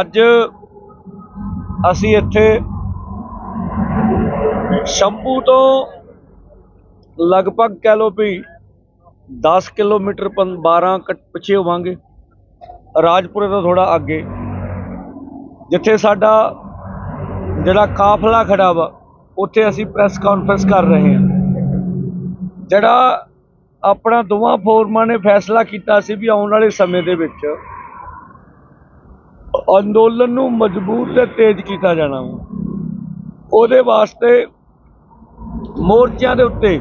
ਅੱਜ ਅਸੀਂ ਇੱਥੇ ਸ਼ੰਭੂ ਤੋਂ ਲਗਭਗ ਕਹਿ ਲਓ ਵੀ 10 ਕਿਲੋਮੀਟਰ ਪੰ- 12 ਕੱਟ ਪਿੱਛੇ ਹੋਵਾਂਗੇ। ਰਾਜਪੁਰੇ ਤੋਂ ਥੋੜਾ ਅੱਗੇ, ਜਿੱਥੇ ਸਾਡਾ ਜਿਹੜਾ ਕਾਫਲਾ ਖੜਾ ਵਾ, ਉੱਥੇ ਅਸੀਂ ਪ੍ਰੈਸ ਕਾਨਫਰੰਸ ਕਰ ਰਹੇ ਹਾਂ। ਜਿਹੜਾ ਆਪਣਾ ਦੋਵਾਂ ਫੋਰਮਾਂ ਨੇ ਫੈਸਲਾ ਕੀਤਾ ਸੀ ਵੀ ਆਉਣ ਵਾਲੇ ਸਮੇਂ ਦੇ ਵਿੱਚ ਅੰਦੋਲਨ ਨੂੰ ਮਜ਼ਬੂਤ ਤੇ ਤੇਜ਼ ਕੀਤਾ ਜਾਣਾ ਵਾ। ਉਹਦੇ ਵਾਸਤੇ ਮੋਰਚਿਆਂ ਦੇ ਉੱਤੇ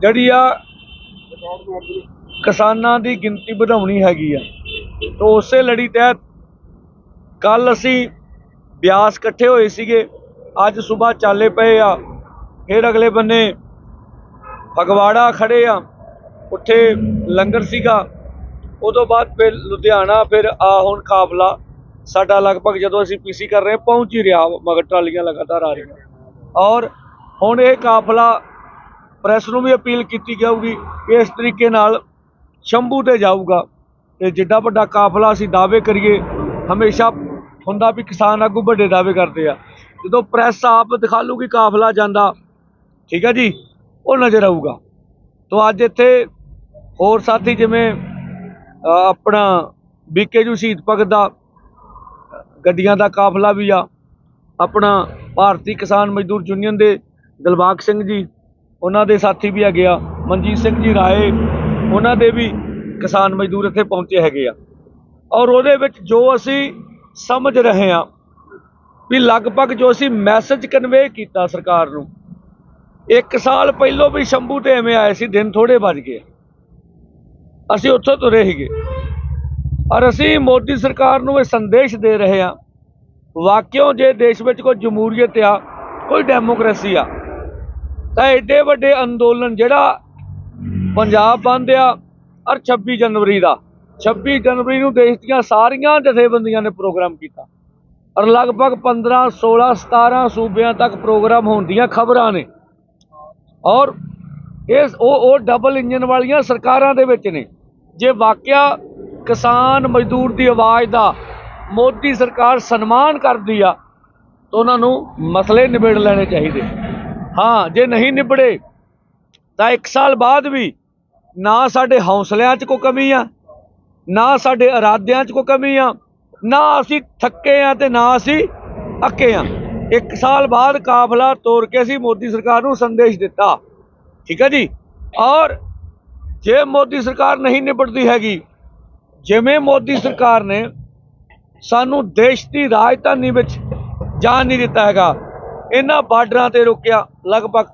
ਜਿਹੜੀ ਆ ਕਿਸਾਨਾਂ ਦੀ ਗਿਣਤੀ ਵਧਾਉਣੀ ਹੈਗੀ ਆ। ਤਾਂ ਉਸੇ ਲੜੀ ਤਹਿਤ ਕੱਲ ਅਸੀਂ ਬਿਆਸ ਇਕੱਠੇ ਹੋਏ ਸੀਗੇ। ਅੱਜ ਸਵੇਰ ਚਾਲੇ ਪਏ ਆ। ਫਿਰ ਅਗਲੇ ਬੰਨੇ ਫਗਵਾੜਾ ਖੜੇ ਆ। ਉੱਥੇ ਲੰਗਰ ਸੀਗਾ। ਉਦੋਂ ਬਾਅਦ ਫਿਰ ਲੁਧਿਆਣਾ, ਫਿਰ ਆ ਹੁਣ ਕਾਫਲਾ ਸਾਡਾ ਲਗਭਗ ਜਦੋਂ ਅਸੀਂ ਪੀਸੀ ਕਰ ਰਹੇ ਪਹੁੰਚ ਹੀ ਰਿਹਾ ਮਗਰ ਟਰਾਲੀਆਂ ਲਗਾਤਾਰ ਆ ਰਹੀਆਂ। ਔਰ ਹੁਣ ਇਹ ਕਾਫਲਾ ਪ੍ਰੈਸ ਨੂੰ ਵੀ ਅਪੀਲ ਕੀਤੀ ਜਾਊਗੀ ਕਿ ਇਸ ਤਰੀਕੇ ਨਾਲ ਸ਼ੰਭੂ ਤੇ ਜਾਊਗਾ। ਤੇ ਜਿੱਡਾ ਵੱਡਾ ਕਾਫਲਾ ਅਸੀਂ ਦਾਅਵੇ ਕਰੀਏ, ਹਮੇਸ਼ਾ ਹੁੰਦਾ ਵੀ ਕਿਸਾਨ ਆਗੂ ਵੱਡੇ ਦਾਅਵੇ ਕਰਦੇ ਆ। ਜਦੋਂ ਪ੍ਰੈਸ ਆਪ ਦਿਖਾ ਲੂਗੀ ਕਾਫਲਾ ਜਾਂਦਾ, ਠੀਕ ਹੈ ਜੀ, ਉਹ ਨਜ਼ਰ ਆਊਗਾ। ਤੋਂ ਅੱਜ ਇੱਥੇ ਹੋਰ ਸਾਥੀ ਜਿਵੇਂ ਆਪਣਾ ਬੀਕੇਯੂ ਸ਼ਹੀਦ ਭਗਤ ਦਾ ਗੱਡੀਆਂ ਦਾ ਕਾਫਲਾ ਵੀ ਆ। ਆਪਣਾ ਭਾਰਤੀ ਕਿਸਾਨ ਮਜ਼ਦੂਰ ਯੂਨੀਅਨ ਦੇ ਦਿਲਬਾਗ ਸਿੰਘ ਜੀ, ਉਹਨਾਂ ਦੇ ਸਾਥੀ ਵੀ ਹੈਗੇ ਆ। ਮਨਜੀਤ ਸਿੰਘ ਜੀ ਰਾਏ, ਉਹਨਾਂ ਦੇ ਵੀ ਕਿਸਾਨ ਮਜ਼ਦੂਰ ਇੱਥੇ ਪਹੁੰਚੇ ਹੈਗੇ ਆ। ਔਰ ਉਹਦੇ ਵਿੱਚ ਜੋ ਅਸੀਂ ਸਮਝ ਰਹੇ ਆ ਵੀ ਲਗਭਗ ਜੋ ਅਸੀਂ ਮੈਸੇਜ ਕਨਵੇ ਕੀਤਾ ਸਰਕਾਰ ਨੂੰ, ਇੱਕ ਸਾਲ ਪਹਿਲੋਂ ਵੀ ਸ਼ੰਭੂ ਤੇ ਐਵੇਂ ਆਏ ਸੀ, ਦਿਨ ਥੋੜੇ ਵੱਜ ਗਏ ਅਸੀਂ ਉੱਥੋਂ ਤੁਰੇ ਸੀਗੇ। ਔਰ ਅਸੀਂ ਮੋਦੀ ਸਰਕਾਰ ਨੂੰ ਇਹ ਸੰਦੇਸ਼ ਦੇ ਰਹੇ ਹਾਂ, ਵਾਕਿਓ ਜੇ ਦੇਸ਼ ਵਿੱਚ ਕੋਈ ਜਮਹੂਰੀਅਤ ਆ, ਕੋਈ ਡੈਮੋਕ੍ਰੇਸੀ ਆ, ਤਾਂ ਐਡੇ ਵੱਡੇ ਅੰਦੋਲਨ ਜਿਹੜਾ ਪੰਜਾਬ ਬੰਦ ਆ ਔਰ 26 ਜਨਵਰੀ ਦਾ 26 ਜਨਵਰੀ ਨੂੰ ਦੇਸ਼ ਦੀਆਂ ਸਾਰੀਆਂ ਜਥੇਬੰਦੀਆਂ ਨੇ ਪ੍ਰੋਗਰਾਮ ਕੀਤਾ। ਔਰ ਲਗਭਗ 15 16 17 ਸੂਬਿਆਂ ਤੱਕ ਪ੍ਰੋਗਰਾਮ ਹੋਣ ਦੀਆਂ ਖਬਰਾਂ ਨੇ। ਔਰ ਇਸ ਉਹ ਉਹ ਡਬਲ ਇੰਜਨ ਵਾਲੀਆਂ ਸਰਕਾਰਾਂ ਦੇ ਵਿੱਚ ਨੇ। ਜੇ ਵਾਕਿਆ ਕਿਸਾਨ ਮਜ਼ਦੂਰ ਦੀ ਆਵਾਜ਼ ਦਾ ਮੋਦੀ ਸਰਕਾਰ ਸਨਮਾਨ ਕਰਦੀ ਆ, ਤਾਂ ਉਹਨਾਂ ਨੂੰ ਮਸਲੇ ਨਿਬੇੜ ਲੈਣੇ ਚਾਹੀਦੇ। ਹਾਂ, ਜੇ ਨਹੀਂ ਨਿਬੜੇ, ਤਾਂ 1 ਸਾਲ ਬਾਅਦ ਵੀ ਨਾ ਸਾਡੇ ਹੌਸਲਿਆਂ 'ਚ ਕੋਈ ਕਮੀ ਆ, ਨਾ ਸਾਡੇ ਇਰਾਦਿਆਂ 'ਚ ਕੋਈ ਕਮੀ ਆ, ਨਾ ਅਸੀਂ ਥੱਕੇ ਆ ਤੇ ਨਾ ਅਸੀਂ ਅੱਕੇ ਆ। ਇੱਕ ਸਾਲ ਬਾਅਦ ਕਾਫਲਾ ਤੋੜ ਕੇ ਅਸੀਂ ਮੋਦੀ ਸਰਕਾਰ ਨੂੰ ਸੰਦੇਸ਼ ਦਿੱਤਾ। ਠੀਕ ਹੈ ਜੀ? ਔਰ ਜੇ ਮੋਦੀ ਸਰਕਾਰ ਨਹੀਂ ਨਿਬੜਦੀ ਹੈਗੀ, ਜਿਵੇਂ ਮੋਦੀ ਸਰਕਾਰ ਨੇ ਸਾਨੂੰ ਦੇਸ਼ ਦੀ ਰਾਜਧਾਨੀ ਵਿੱਚ ਜਾਣ ਨਹੀਂ ਦਿੱਤਾ ਹੈਗਾ, ਇਹਨਾਂ ਬਾਰਡਰਾਂ ਤੇ ਰੋਕਿਆ ਲਗਭਗ,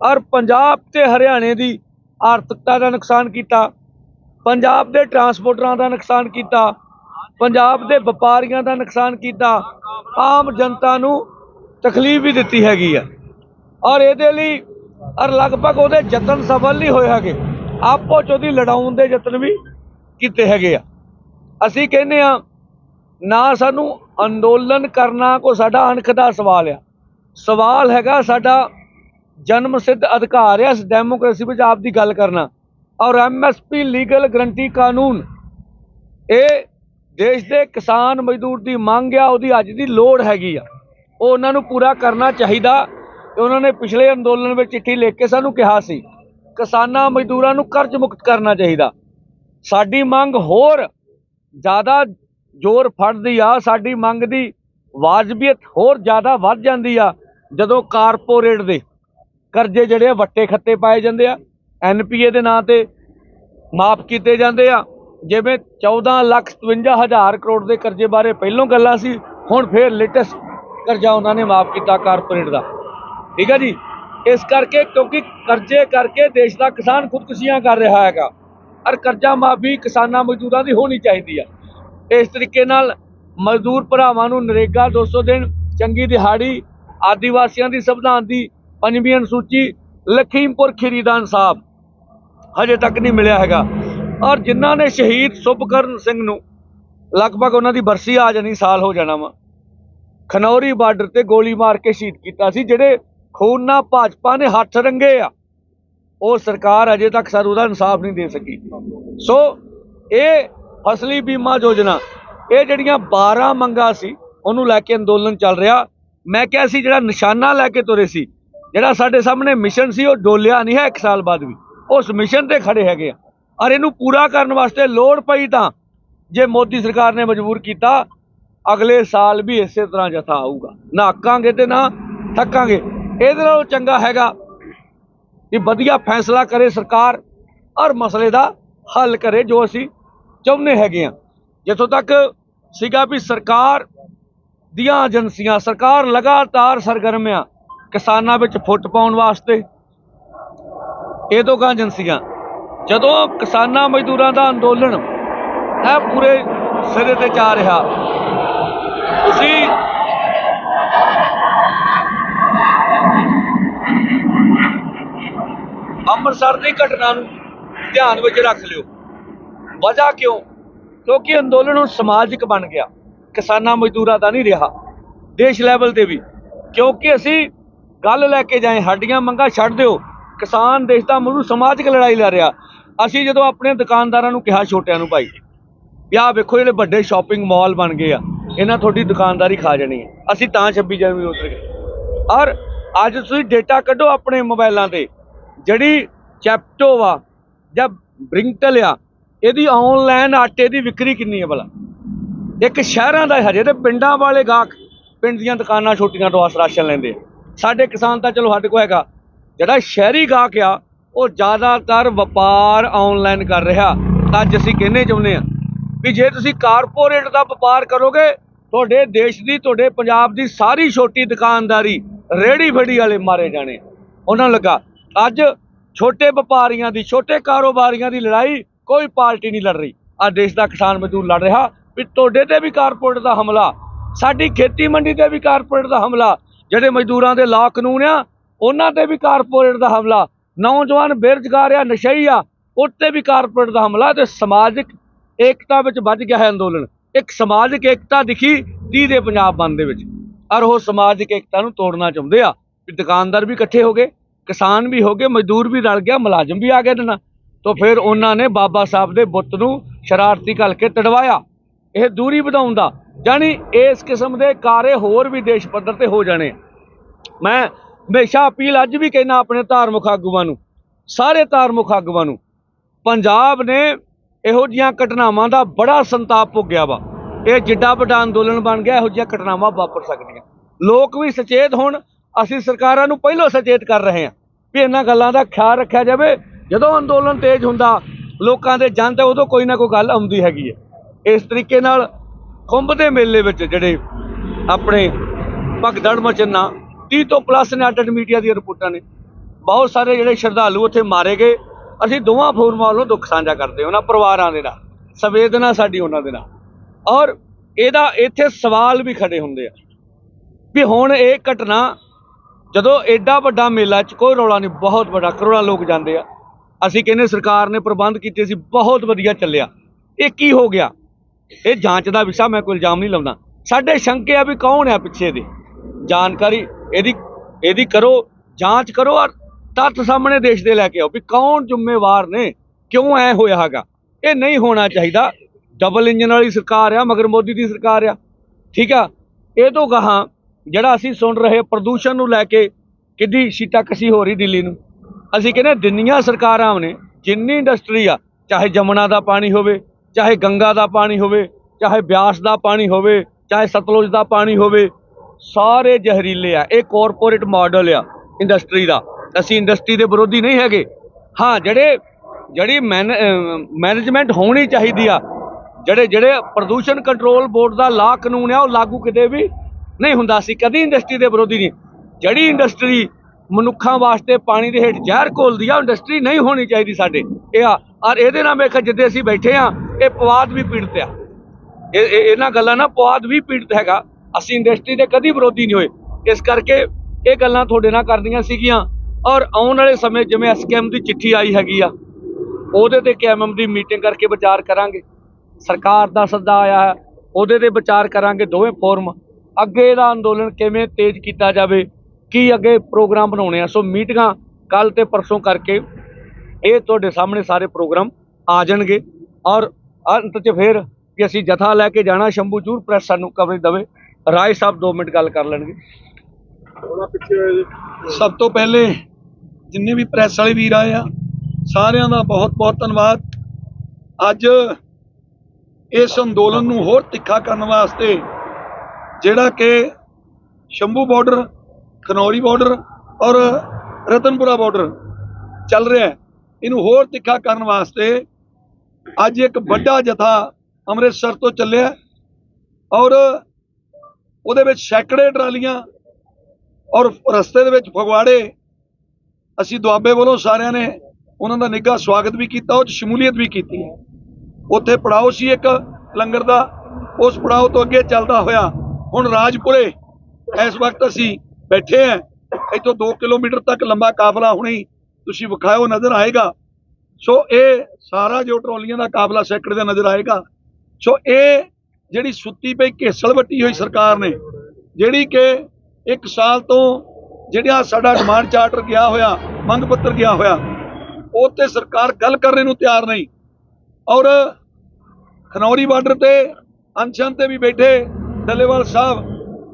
ਔਰ ਪੰਜਾਬ ਤੇ ਹਰਿਆਣੇ ਦੀ ਆਰਥਿਕਤਾ ਦਾ ਨੁਕਸਾਨ ਕੀਤਾ, ਪੰਜਾਬ ਦੇ ਟਰਾਂਸਪੋਰਟਰਾਂ ਦਾ ਨੁਕਸਾਨ ਕੀਤਾ, ਪੰਜਾਬ ਦੇ ਵਪਾਰੀਆਂ ਦਾ ਨੁਕਸਾਨ ਕੀਤਾ, ਆਮ ਜਨਤਾ ਨੂੰ ਤਕਲੀਫ ਵੀ ਦਿੱਤੀ ਹੈਗੀ ਆ। ਔਰ ਇਹਦੇ ਲਈ, ਔਰ ਲਗਭਗ ਉਹਦੇ ਯਤਨ ਸਫਲ ਨਹੀਂ ਹੋਏ ਹੈਗੇ। ਆਪੋ ਚ ਉਹਦੀ ਲੜਾਉਣ ਦੇ ਯਤਨ ਵੀ ਕੀਤੇ ਹੈਗੇ ਆ। ਅਸੀਂ ਕਹਿੰਦੇ ਆ ਨਾ ਸਾਨੂੰ ਅੰਦੋਲਨ ਕਰਨਾ ਕੋ ਸਾਡਾ ਅਣਖ ਦਾ ਸਵਾਲ ਆ। ਸਵਾਲ ਹੈਗਾ ਸਾਡਾ ਜਨਮ ਸਿੱਧ ਅਧਿਕਾਰ ਹੈ ਇਸ ਡੈਮੋਕ੍ਰੇਸੀ ਵਿੱਚ ਆਪ ਦੀ ਗੱਲ ਕਰਨਾ। ਔਰ ਐਮਐਸਪੀ ਲੀਗਲ ਗਰੰਟੀ ਕਾਨੂੰਨ, ਇਹ ਦੇਸ਼ ਦੇ ਕਿਸਾਨ ਮਜ਼ਦੂਰ ਦੀ ਮੰਗ ਆ, ਉਹਦੀ ਅੱਜ ਦੀ ਲੋੜ ਹੈਗੀ ਆ। ਉਹ ਉਹਨਾਂ ਨੂੰ ਪੂਰਾ ਕਰਨਾ ਚਾਹੀਦਾ ਤੇ ਉਹਨਾਂ ਨੇ ਪਿਛਲੇ ਅੰਦੋਲਨ ਵਿੱਚ ਚਿੱਠੀ ਲਿਖ ਕੇ ਸਾਨੂੰ ਕਿਹਾ ਸੀ। ਕਿਸਾਨਾਂ ਮਜ਼ਦੂਰਾਂ ਨੂੰ ਕਰਜ਼ ਮੁਕਤ ਕਰਨਾ ਚਾਹੀਦਾ। ਸਾਡੀ ਮੰਗ ਹੋਰ ਜ਼ਿਆਦਾ ਜ਼ੋਰ ਫੜਦੀ ਆ, ਸਾਡੀ ਮੰਗ ਦੀ ਵਾਜਬੀਅਤ ਹੋਰ ਜ਼ਿਆਦਾ ਵੱਧ ਜਾਂਦੀ ਆ, ਜਦੋਂ ਕਾਰਪੋਰੇਟ ਦੇ ਕਰਜ਼ੇ ਜਿਹੜੇ ਆ ਵੱਟੇ ਖੱਤੇ ਪਾਏ ਜਾਂਦੇ ਆ ਐਨਪੀਏ ਦੇ ਨਾਂ ਤੇ ਮਾਫ ਕੀਤੇ ਜਾਂਦੇ ਆ। ਜਿਵੇਂ 14 ਲੱਖ 57 ਹਜ਼ਾਰ ਕਰੋੜ ਦੇ ਕਰਜ਼ੇ ਬਾਰੇ ਪਹਿਲੋਂ ਗੱਲਾਂ ਸੀ, ਹੁਣ ਫੇਰ ਲੇਟੈਸਟ ਕਰਜ਼ਾ ਉਹਨਾਂ ਨੇ ਮਾਫ ਕੀਤਾ ਕਾਰਪੋਰੇਟ ਦਾ। ਠੀਕ ਹੈ ਜੀ? ਇਸ ਕਰਕੇ ਕਿਉਂਕਿ ਕਰਜ਼ੇ ਕਰਕੇ ਦੇਸ਼ ਦਾ ਕਿਸਾਨ ਖੁਦਕੁਸ਼ੀਆਂ ਕਰ ਰਿਹਾ ਹੈਗਾ। ਔਰ ਕਰਜ਼ਾ ਮਾਫੀ ਕਿਸਾਨਾਂ ਮਜ਼ਦੂਰਾਂ ਦੀ ਹੋਣੀ ਚਾਹੀਦੀ ਆ। ਇਸ ਤਰੀਕੇ ਨਾਲ ਮਜ਼ਦੂਰ ਭਰਾਵਾਂ ਨੂੰ ਨਰੇਗਾ 200 ਦਿਨ, ਚੰਗੀ ਦਿਹਾੜੀ, ਆਦੀਵਾਸੀਆਂ ਦੀ ਸੰਵਿਧਾਨ ਦੀ ਪੰਜਵੀਂ ਅਨੁਸੂਚੀ, ਲਖੀਮਪੁਰ ਖੀਰੀ ਦਾ ਇਨਸਾਫ ਹਜੇ ਤੱਕ ਨਹੀਂ ਮਿਲਿਆ ਹੈਗਾ। ਔਰ ਜਿਨ੍ਹਾਂ ਨੇ ਸ਼ਹੀਦ ਸੁਭਕਰਨ ਸਿੰਘ ਨੂੰ ਲਗਭਗ ਉਹਨਾਂ ਦੀ ਬਰਸੀ ਆ ਜਾਣੀ, ਸਾਲ ਹੋ ਜਾਣਾ ਵਾ। ਖਨੌਰੀ ਬਾਰਡਰ ਤੇ ਗੋਲੀ ਮਾਰ ਕੇ ਸ਼ਹੀਦ ਕੀਤਾ ਸੀ, ਜਿਹੜੇ ਖੂਨ ਨਾਲ ਭਾਜਪਾ ਨੇ ਹੱਥ ਰੰਗੇ ਆ। ਉਹ ਸਰਕਾਰ ਅਜੇ ਤੱਕ ਸਾਨੂੰ ਉਹਦਾ ਇਨਸਾਫ ਨਹੀਂ ਦੇ ਸਕੀ। ਸੋ ਇਹ ਫਸਲੀ ਬੀਮਾ ਯੋਜਨਾ, ਇਹ ਜਿਹੜੀਆਂ 12 ਮੰਗਾਂ ਸੀ, ਉਹਨੂੰ ਲੈ ਕੇ ਅੰਦੋਲਨ ਚੱਲ ਰਿਹਾ। ਮੈਂ ਕਿਹਾ ਸੀ ਜਿਹੜਾ ਨਿਸ਼ਾਨਾ ਲੈ ਕੇ ਤੁਰੇ ਸੀ, ਜਿਹੜਾ ਸਾਡੇ ਸਾਹਮਣੇ ਮਿਸ਼ਨ ਸੀ, ਉਹ ਡੋਲਿਆ ਨਹੀਂ ਹੈ ਇੱਕ ਸਾਲ ਬਾਅਦ ਵੀ। ਉਸ ਮਿਸ਼ਨ ਤੇ ਖੜੇ ਹੈਗੇ ਆ। ਔਰ ਇਹਨੂੰ ਪੂਰਾ ਕਰਨ ਵਾਸਤੇ ਲੋੜ ਪਈ ਤਾਂ ਜੇ ਮੋਦੀ ਸਰਕਾਰ ਨੇ ਮਜਬੂਰ ਕੀਤਾ, ਅਗਲੇ ਸਾਲ ਵੀ ਇਸੇ ਤਰ੍ਹਾਂ ਜਥਾ ਆਊਗਾ। ਨਾ ਹੱਕਾਂਗੇ ਤੇ ਨਾ ਥੱਕਾਂਗੇ। ਇਹਦੇ ਨਾਲੋਂ ਚੰਗਾ ਹੈਗਾ ਕਿ ਵਧੀਆ ਫੈਸਲਾ ਕਰੇ ਸਰਕਾਰ ਔਰ ਮਸਲੇ ਦਾ ਹੱਲ ਕਰੇ ਜੋ ਅਸੀਂ ਚਾਹੁੰਦੇ ਹੈਗੇ ਆ ਜਿੱਥੋਂ ਤੱਕ ਸੀਗਾ ਵੀ ਸਰਕਾਰ ਦੀਆਂ ਏਜੰਸੀਆਂ, ਸਰਕਾਰ ਲਗਾਤਾਰ ਸਰਗਰਮ ਆ ਕਿਸਾਨਾਂ ਵਿੱਚ ਫੁੱਟ ਪਾਉਣ ਵਾਸਤੇ, ਇਹ ਤੋਂ ਗਾਂ ਏਜੰਸੀਆਂ। ਜਦੋਂ ਕਿਸਾਨਾਂ ਮਜ਼ਦੂਰਾਂ ਦਾ ਅੰਦੋਲਨ ਇਹ ਪੂਰੇ ਸਿਰੇ ਤੇ ਜਾ ਰਿਹਾ, ਤੁਸੀਂ ਅੰਮ੍ਰਿਤਸਰ ਦੀ ਘਟਨਾ ਨੂੰ ਧਿਆਨ ਵਿੱਚ ਰੱਖ ਲਿਓ। ਵਜ੍ਹਾ ਕਿਉਂ? ਕਿਉਂਕਿ ਅੰਦੋਲਨ ਹੁਣ ਸਮਾਜਿਕ ਬਣ ਗਿਆ। ਕਿਸਾਨਾਂ ਮਜ਼ਦੂਰਾਂ ਦਾ ਨਹੀਂ ਰਿਹਾ। ਦੇਸ਼ ਲੈਵਲ ਤੇ ਵੀ। ਕਿਉਂਕਿ ਅਸੀਂ ਗੱਲ ਲੈ ਕੇ ਜਾਏ, ਸਾਡੀਆਂ ਮੰਗਾਂ ਛੱਡ ਦਿਓ। ਕਿਸਾਨ ਦੇਸ਼ ਦਾ ਮੁੱਢ ਸਮਾਜਿਕ ਲੜਾਈ ਲੜ ਰਿਹਾ। ਅਸੀਂ ਜਦੋਂ ਆਪਣੇ ਦੁਕਾਨਦਾਰਾਂ ਨੂੰ ਕਿਹਾ, ਛੋਟਿਆਂ ਨੂੰ, ਭਾਈ, ਵੀ ਆਹ ਵੇਖੋ, ਜਿਹੜੇ ਵੱਡੇ ਸ਼ਾਪਿੰਗ ਮਾਲ ਬਣ ਗਏ ਆ, ਇਹਨਾਂ ਤੁਹਾਡੀ ਦੁਕਾਨਦਾਰੀ ਖਾ ਜਾਣੀ ਹੈ। ਅਸੀਂ ਤਾਂ 26 ਜਨਵਰੀ ਨੂੰ ਉਤਰ ਗਏ। ਔਰ ਅੱਜ ਤੁਸੀਂ ਡੇਟਾ ਕੱਢੋ ਆਪਣੇ ਮੋਬਾਈਲਾਂ ਤੇ। ਜਿਹੜੀ ਚੈਪਟੋ ਵਾ ਜਾਂ ਬ੍ਰਿੰਕਟਲ ਆ, ਇਹਦੀ ਆਨਲਾਈਨ ਆਟੇ ਦੀ ਵਿਕਰੀ ਕਿੰਨੀ ਹੈ ਭਲਾ? ਇੱਕ ਸ਼ਹਿਰਾਂ ਦਾ ਹਜੇ ਤੇ ਪਿੰਡਾਂ ਵਾਲੇ ਗਾਹਕ ਪਿੰਡ ਦੀਆਂ ਦੁਕਾਨਾਂ ਛੋਟੀਆਂ ਤੋਂ ਆਸ ਰਾਸ਼ਨ ਲੈਂਦੇ ਸਾਡੇ ਕਿਸਾਨ ਤਾਂ ਚਲੋ ਸਾਡੇ ਕੋਲ ਹੈਗਾ। ਜਿਹੜਾ ਸ਼ਹਿਰੀ ਗਾਹਕ ਆ, ਉਹ ਜ਼ਿਆਦਾਤਰ ਵਪਾਰ ਆਨਲਾਈਨ ਕਰ ਰਿਹਾ। ਤਾਂ ਅੱਜ ਅਸੀਂ ਕਹਿੰਨੇ ਚਾਹੁੰਦੇ ਆ ਵੀ ਜੇ ਤੁਸੀਂ ਕਾਰਪੋਰੇਟ ਦਾ ਵਪਾਰ ਕਰੋਗੇ, ਤੁਹਾਡੇ ਦੇਸ਼ ਦੀ, ਤੁਹਾਡੇ ਪੰਜਾਬ ਦੀ ਸਾਰੀ ਛੋਟੀ ਦੁਕਾਨਦਾਰੀ ਰੇੜੀ ਫੜੀ ਵਾਲੇ ਮਾਰੇ ਜਾਣੇ ਉਹਨਾਂ ਨੂੰ ਲੱਗਾ ਅੱਜ ਛੋਟੇ ਵਪਾਰੀਆਂ ਦੀ, ਛੋਟੇ ਕਾਰੋਬਾਰੀਆਂ ਦੀ ਲੜਾਈ ਕੋਈ ਪਾਰਟੀ ਨਹੀਂ ਲੜ ਰਹੀ। ਆ ਦੇਸ਼ ਦਾ ਕਿਸਾਨ ਮਜ਼ਦੂਰ ਲੜ ਰਿਹਾ, ਵੀ ਤੁਹਾਡੇ ਤੇ ਵੀ ਕਾਰਪੋਰੇਟ ਦਾ ਹਮਲਾ, ਸਾਡੀ ਖੇਤੀ ਮੰਡੀ ਤੇ ਵੀ ਕਾਰਪੋਰੇਟ ਦਾ ਹਮਲਾ, ਜਿਹੜੇ ਮਜ਼ਦੂਰਾਂ ਦੇ ਲਾ ਕਾਨੂੰਨ ਆ, ਉਹਨਾਂ ਤੇ ਵੀ ਕਾਰਪੋਰੇਟ ਦਾ ਹਮਲਾ, ਨੌਜਵਾਨ ਬੇਰੁਜ਼ਗਾਰ ਆ, ਨਸ਼ਈ ਆ, ਉੱਤੇ ਵੀ ਕਾਰਪੋਰੇਟ ਦਾ ਹਮਲਾ ਤੇ ਸਮਾਜਿਕ ਏਕਤਾ ਵਿੱਚ ਵੱਜ ਗਿਆ ਹੈ ਅੰਦੋਲਨ। ਇੱਕ ਸਮਾਜਿਕ ਏਕਤਾ ਦਿਖੀ 30 ਦੇ ਪੰਜਾਬ ਬੰਦ ਦੇ ਵਿੱਚ। ਔਰ ਉਹ ਸਮਾਜਿਕ ਏਕਤਾ ਨੂੰ ਤੋੜਨਾ ਚਾਹੁੰਦੇ ਆ, ਵੀ ਦੁਕਾਨਦਾਰ ਵੀ ਇਕੱਠੇ ਹੋ ਗਏ ਕਿਸਾਨ ਵੀ ਹੋ ਗਏ, ਮਜ਼ਦੂਰ ਵੀ ਰਲ ਗਿਆ, ਮੁਲਾਜ਼ਮ ਵੀ ਆ ਗਏ ਨਾ ਤਾਂ ਫਿਰ ਉਹਨਾਂ ਨੇ ਬਾਬਾ ਸਾਹਿਬ ਦੇ ਬੁੱਤ ਨੂੰ ਸ਼ਰਾਰਤੀ ਕਰਕੇ ਤੜਵਾਇਆ। ਇਹ ਦੂਰੀ ਵਧਾਉਣ ਦਾ ਜਾਨੀ ਇਸ ਕਿਸਮ ਦੇ ਕਾਰੇ ਹੋਰ ਵੀ ਦੇਸ਼ ਪੱਧਰ ਤੇ ਹੋ ਜਾਣੇ। ਮੈਂ ਹਮੇਸ਼ਾ ਅਪੀਲ ਅੱਜ ਵੀ ਕਹਿਣਾ ਆਪਣੇ ਧਾਰਮਿਕ ਆਗੂਆਂ ਨੂੰ, ਸਾਰੇ ਧਾਰਮਿਕ ਆਗੂਆਂ ਨੂੰ, ਪੰਜਾਬ ਨੇ ਇਹੋ ਜੀਆਂ ਘਟਨਾਵਾਂ ਦਾ ਬੜਾ ਸੰਤਾਪ ਭੁਗਿਆ ਵਾ। ਇਹ ਜਿੱਡਾ ਵੱਡਾ ਅੰਦੋਲਨ ਬਣ ਗਿਆ, ਇਹੋ ਜਿਹੀਆਂ ਘਟਨਾਵਾਂ ਵਾਪਰ ਸਕਦੀਆਂ। ਲੋਕ ਵੀ ਸੁਚੇਤ ਹੋਣ, ਅਸੀਂ ਸਰਕਾਰਾਂ ਨੂੰ ਪਹਿਲਾਂ ਸੁਚੇਤ ਕਰ ਰਹੇ ਹਾਂ। ਵੀ ਇਹਨਾਂ ਗੱਲਾਂ ਦਾ ਖਿਆਲ ਰੱਖਿਆ ਜਾਵੇ। ਜਦੋਂ ਅੰਦੋਲਨ ਤੇਜ਼ ਹੁੰਦਾ, ਲੋਕਾਂ ਦੇ ਜਨ ਤੇ ਉਦੋਂ ਕੋਈ ਨਾ ਕੋਈ ਗੱਲ ਆਉਂਦੀ ਹੈਗੀ ਹੈ। ਇਸ ਤਰੀਕੇ ਨਾਲ ਖੁੰਭ ਦੇ ਮੇਲੇ ਵਿੱਚ ਜਿਹੜੇ ਆਪਣੇ ਭਗਦੜ ਮਚਨਾ 30 ਤੋਂ ਪਲੱਸ ਨੇ ਅੱਡ ਮੀਡੀਆ ਦੀਆਂ ਰਿਪੋਰਟਾਂ ਨੇ, ਬਹੁਤ ਸਾਰੇ ਜਿਹੜੇ ਸ਼ਰਧਾਲੂ ਉੱਥੇ ਮਾਰੇ ਗਏ। ਅਸੀਂ ਦੋਵਾਂ ਫੋਰਮਾਂ ਵੱਲੋਂ ਦੁੱਖ ਸਾਂਝਾ ਕਰਦੇ ਉਹਨਾਂ ਪਰਿਵਾਰਾਂ ਦੇ ਨਾਲ, ਸੰਵੇਦਨਾ ਸਾਡੀ ਉਹਨਾਂ ਦੇ ਨਾਲ। ਔਰ ਇਹਦਾ ਇੱਥੇ ਸਵਾਲ ਵੀ ਖੜੇ ਹੁੰਦੇ ਆ, ਵੀ ਹੁਣ ਇਹ ਘਟਨਾ ਜਦੋਂ ਐਡਾ ਵੱਡਾ ਮੇਲਾ ਚ ਕੋਈ ਰੌਲਾ ਨਹੀਂ, ਬਹੁਤ ਵੱਡਾ, ਕਰੋੜਾਂ ਲੋਕ ਜਾਂਦੇ ਆ। ਅਸੀਂ ਕਹਿੰਦੇ ਸਰਕਾਰ ਨੇ ਪ੍ਰਬੰਧ ਕੀਤੇ ਸੀ, ਬਹੁਤ ਵਧੀਆ ਚੱਲਿਆ। ਇਹ ਕੀ ਹੋ ਗਿਆ? ਇਹ ਜਾਂਚ ਦਾ ਵਿਸ਼ਾ ਮੈਂ ਕੋਈ ਇਲਜ਼ਾਮ ਨਹੀਂ ਲਾਉਂਦਾ। ਸਾਡੇ ਸ਼ੰਕੇ ਆ ਵੀ ਕੌਣ ਆ ਪਿੱਛੇ ਦੇ? ਜਾਣਕਾਰੀ ਇਹਦੀ ਇਹਦੀ ਕਰੋ, ਜਾਂਚ ਕਰੋ ਔਰ ਤੱਥ ਸਾਹਮਣੇ ਦੇਸ਼ ਦੇ ਲੈ ਕੇ ਆਓ ਵੀ ਕੌਣ ਜ਼ਿੰਮੇਵਾਰ ਨੇ, ਕਿਉਂ ਐ ਹੋਇਆ ਹੈਗਾ। ਇਹ ਨਹੀਂ ਹੋਣਾ ਚਾਹੀਦਾ। ਡਬਲ ਇੰਜਨ ਵਾਲੀ ਸਰਕਾਰ ਆ, ਮਗਰ ਮੋਦੀ ਦੀ ਸਰਕਾਰ ਆ। ਠੀਕ ਆ? ਇਹ ਤੋਂ ਗਾਹਾਂ ਜਿਹੜਾ ਅਸੀਂ ਸੁਣ ਰਹੇ ਪ੍ਰਦੂਸ਼ਣ ਨੂੰ ਲੈ ਕੇ ਕਿੱਡੀ ਸ਼ੀਟਾ ਕਸੀ ਹੋ ਰਹੀ ਦਿੱਲੀ ਨੂੰ। ਅਸੀਂ ਕਹਿੰਦੇ ਦੁਨੀਆ ਸਰਕਾਰਾਂ ਨੇ, ਜਿੰਨੀ ਇੰਡਸਟਰੀ ਆ, ਚਾਹੇ ਜਮਨਾ ਦਾ ਪਾਣੀ ਹੋਵੇ, ਚਾਹੇ ਗੰਗਾ ਦਾ ਪਾਣੀ ਹੋਵੇ, ਚਾਹੇ ਬਿਆਸ ਦਾ ਪਾਣੀ ਹੋਵੇ, ਚਾਹੇ ਸਤਲੁਜ ਦਾ ਪਾਣੀ ਹੋਵੇ, ਸਾਰੇ ਜ਼ਹਿਰੀਲੇ ਆ, ਇਹ ਕਾਰਪੋਰੇਟ ਮਾਡਲ ਆ ਇੰਡਸਟਰੀ ਦਾ। ਅਸੀਂ ਇੰਡਸਟਰੀ ਦੇ ਵਿਰੋਧੀ ਨਹੀਂ ਹੈਗੇ। ਹਾਂ, ਜਿਹੜੇ, ਜਿਹੜੀ ਮੈਨੇਜਮੈਂਟ ਹੋਣੀ ਚਾਹੀਦੀ ਆ, ਜਿਹੜੇ ਜਿਹੜੇ ਪ੍ਰਦੂਸ਼ਣ ਕੰਟਰੋਲ ਬੋਰਡ ਦਾ ਲਾ ਕਾਨੂੰਨ ਆ, ਉਹ ਲਾਗੂ ਕਿਤੇ ਵੀ ਨਹੀਂ ਹੁੰਦਾ ਸੀ, ਕਦੀ ਇੰਡਸਟਰੀ ਦੇ ਵਿਰੋਧੀ ਨਹੀਂ। ਜਿਹੜੀ ਇੰਡਸਟਰੀ ਮਨੁੱਖਾਂ ਵਾਸਤੇ ਪਾਣੀ ਦੇ ਹੇਠ ਜ਼ਹਿਰ ਘੋਲਦੀ ਆ ਇੰਡਸਟਰੀ ਨਹੀਂ ਹੋਣੀ ਚਾਹੀਦੀ ਸਾਡੇ। ਇਹ ਆ, ਔਰ ਇਹਦੇ ਨਾਲ ਵੇਖ, ਜਿੱਦੇ ਅਸੀਂ ਬੈਠੇ ਆ, ਇਹ ਪਵਾਦ ਵੀ ਪੀੜਤ ਆ। ਇਹ, ਇਹ- ਇਹਨਾਂ ਗੱਲਾਂ ਨਾਲ ਪਵਾਦ ਵੀ ਪੀੜਤ ਹੈਗਾ। ਅਸੀਂ ਇੰਡਸਟਰੀ ਦੇ ਕਦੀ ਵਿਰੋਧੀ ਨਹੀਂ ਹੋਏ। ਇਸ ਕਰਕੇ ਇਹ ਗੱਲਾਂ ਤੁਹਾਡੇ ਨਾਲ ਕਰਦੀਆਂ ਸੀਗੀਆਂ। ਔਰ ਆਉਣ ਵਾਲੇ ਸਮੇਂ ਜਿਵੇਂ ਐਸਕੇਐਮ ਦੀ ਚਿੱਠੀ ਆਈ ਹੈਗੀ ਆ, ਉਹਦੇ ਤੇ ਕੇਐਮਐਮ ਦੀ ਮੀਟਿੰਗ ਕਰਕੇ ਵਿਚਾਰ ਕਰਾਂਗੇ। ਸਰਕਾਰ ਦਾ ਸੱਦਾ ਆਇਆ ਹੈ, ਉਹਦੇ ਤੇ ਵਿਚਾਰ ਕਰਾਂਗੇ ਦੋਵੇਂ ਫੋਰਮ ਅੱਗੇ ਦਾ ਅੰਦੋਲਨ ਕਿਵੇਂ ਤੇਜ਼ ਕੀਤਾ ਜਾਵੇ ਕੀ ਅੱਗੇ ਪ੍ਰੋਗਰਾਮ ਬਣਾਉਣੇ ਆ ਸੋ ਮੀਟਿੰਗਾਂ ਕੱਲ ਤੇ ਪਰਸੋਂ ਕਰਕੇ ਇਹ ਤੁਹਾਡੇ ਸਾਹਮਣੇ ਸਾਰੇ ਪ੍ਰੋਗਰਾਮ ਆ ਜਾਣਗੇ ਔਰ ਅੰਤ 'ਚ ਫਿਰ ਕਿ ਅਸੀਂ ਜਥਾ ਲੈ ਕੇ ਜਾਣਾ ਸ਼ੰਭੂ ਜੂਰ ਪ੍ਰੈਸ ਸਾਨੂੰ ਕਵਰੇਜ ਦੇਵੇ ਰਾਏ ਸਾਹਿਬ 2 ਮਿੰਟ ਗੱਲ ਕਰ ਲੈਣਗੇ। ਸਭ ਤੋਂ ਪਹਿਲੇ ਜਿੰਨੇ ਵੀ ਪ੍ਰੈਸ ਵਾਲੇ ਵੀਰ ਆਏ ਆ ਸਾਰਿਆਂ ਦਾ ਬਹੁਤ ਬਹੁਤ ਧੰਨਵਾਦ। ਅੱਜ ਇਸ ਅੰਦੋਲਨ ਨੂੰ ਹੋਰ ਤਿੱਖਾ ਕਰਨ ਵਾਸਤੇ ਜਿਹੜਾ ਕਿ ਸ਼ੰਭੂ ਬਾਰਡਰ ਖਨੌਰੀ ਬਾਰਡਰ ਔਰ ਰਤਨਪੁਰਾ ਬਾਰਡਰ ਚੱਲ ਰਿਹਾ ਹੈ। ਇਹਨੂੰ ਹੋਰ ਤਿੱਖਾ ਕਰਨ ਵਾਸਤੇ ਅੱਜ ਇੱਕ ਵੱਡਾ ਜਥਾ ਅੰਮ੍ਰਿਤਸਰ ਤੋਂ ਚੱਲਿਆ ਔਰ ਉਹਦੇ ਵਿੱਚ ਸੈਂਕੜੇ ਟਰਾਲੀਆਂ ਔਰ ਰਸਤੇ ਦੇ ਵਿੱਚ ਫਗਵਾੜੇ ਅਸੀਂ ਦੁਆਬੇ ਵੱਲੋਂ ਸਾਰਿਆਂ ਨੇ ਉਹਨਾਂ ਦਾ ਨਿੱਘਾ ਸਵਾਗਤ ਵੀ ਕੀਤਾ, ਉਹ 'ਚ ਸ਼ਮੂਲੀਅਤ ਵੀ ਕੀਤੀ ਉੱਥੇ ਪੜਾਓ ਸੀ ਇੱਕ ਲੰਗਰ ਦਾ, ਉਸ ਪੜਾਓ ਤੋਂ ਅੱਗੇ ਚੱਲਦਾ ਹੋਇਆ ਹੁਣ ਰਾਜਪੁਰੇ ਇਸ ਵਕਤ ਅਸੀਂ ਬੈਠੇ ਹਾਂ। ਇੱਥੋਂ 2 ਕਿਲੋਮੀਟਰ ਤੱਕ ਲੰਬਾ ਕਾਫਲਾ ਹੁਣੇ ਤੁਸੀਂ ਵਿਖਾਇਓ ਨਜ਼ਰ ਆਏਗਾ। ਸੋ ਇਹ ਸਾਰਾ ਜੋ ਟਰਾਲੀਆਂ ਦਾ ਕਾਫਲਾ ਸੈਕਟਰ ਦਾ ਨਜ਼ਰ ਆਏਗਾ। ਸੋ ਇਹ ਜਿਹੜੀ ਸੁੱਤੀ ਪਈ ਘੇਸਲ ਵੱਟੀ ਹੋਈ ਸਰਕਾਰ ਨੇ, ਜਿਹੜੀ ਕਿ ਇੱਕ ਸਾਲ ਤੋਂ ਜਿਹੜਾ ਸਾਡਾ ਡਿਮਾਂਡ ਚਾਰਟਰ ਗਿਆ ਹੋਇਆ, ਮੰਗ ਪੱਤਰ ਗਿਆ ਹੋਇਆ, ਉਹ ਤੇ ਸਰਕਾਰ ਗੱਲ ਕਰਨ ਨੂੰ ਤਿਆਰ ਨਹੀਂ। ਔਰ ਖਨੌਰੀ ਬਾਰਡਰ ਤੇ ਅਨਸ਼ਨ ਤੇ ਵੀ ਬੈਠੇ ਡੱਲੇਵਾਲ ਸਾਹਿਬ